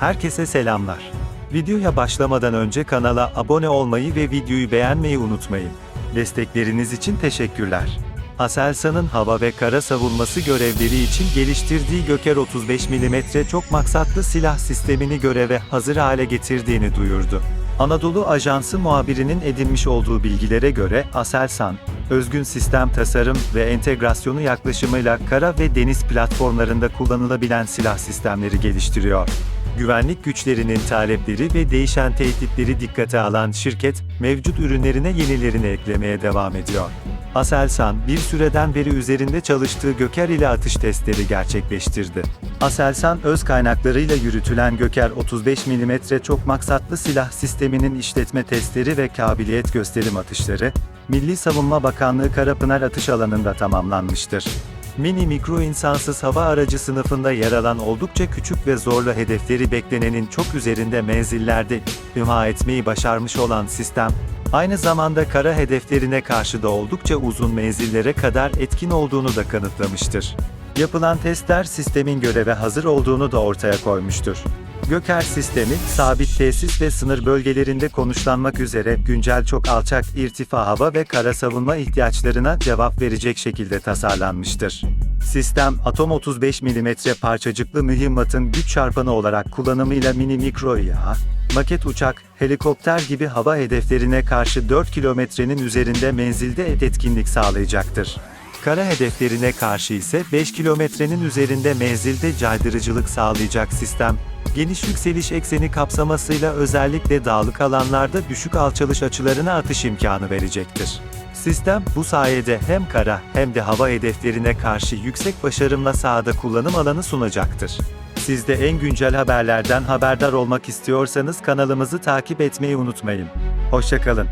Herkese selamlar. Videoya başlamadan önce kanala abone olmayı ve videoyu beğenmeyi unutmayın. Destekleriniz için teşekkürler. Aselsan'ın hava ve kara savunması görevleri için geliştirdiği Göker 35 mm çok maksatlı silah sistemini göreve hazır hale getirdiğini duyurdu. Anadolu Ajansı muhabirinin edinmiş olduğu bilgilere göre Aselsan, özgün sistem tasarım ve entegrasyonu yaklaşımıyla kara ve deniz platformlarında kullanılabilen silah sistemleri geliştiriyor. Güvenlik güçlerinin talepleri ve değişen tehditleri dikkate alan şirket, mevcut ürünlerine yenilerini eklemeye devam ediyor. Aselsan, bir süreden beri üzerinde çalıştığı Göker ile atış testleri gerçekleştirdi. Aselsan, öz kaynaklarıyla yürütülen Göker 35 mm çok maksatlı silah sisteminin işletme testleri ve kabiliyet gösterim atışları, Milli Savunma Bakanlığı Karapınar atış alanında tamamlanmıştır. Mini mikro insansız hava aracı sınıfında yer alan oldukça küçük ve zorlu hedefleri beklenenin çok üzerinde menzillerde imha etmeyi başarmış olan sistem, aynı zamanda kara hedeflerine karşı da oldukça uzun menzillere kadar etkin olduğunu da kanıtlamıştır. Yapılan testler sistemin göreve hazır olduğunu da ortaya koymuştur. Göker sistemi, sabit tesis ve sınır bölgelerinde konuşlanmak üzere güncel çok alçak irtifa hava ve kara savunma ihtiyaçlarına cevap verecek şekilde tasarlanmıştır. Sistem, atom 35 mm parçacıklı mühimmatın güç çarpanı olarak kullanımıyla mini mikro İHA, maket uçak, helikopter gibi hava hedeflerine karşı 4 kilometrenin üzerinde menzilde et etkinlik sağlayacaktır. Kara hedeflerine karşı ise 5 kilometrenin üzerinde menzilde caydırıcılık sağlayacak sistem, geniş yükseliş ekseni kapsamasıyla özellikle dağlık alanlarda düşük alçalış açılarına atış imkanı verecektir. Sistem, bu sayede hem kara hem de hava hedeflerine karşı yüksek başarımla sahada kullanım alanı sunacaktır. Siz de en güncel haberlerden haberdar olmak istiyorsanız kanalımızı takip etmeyi unutmayın. Hoşçakalın.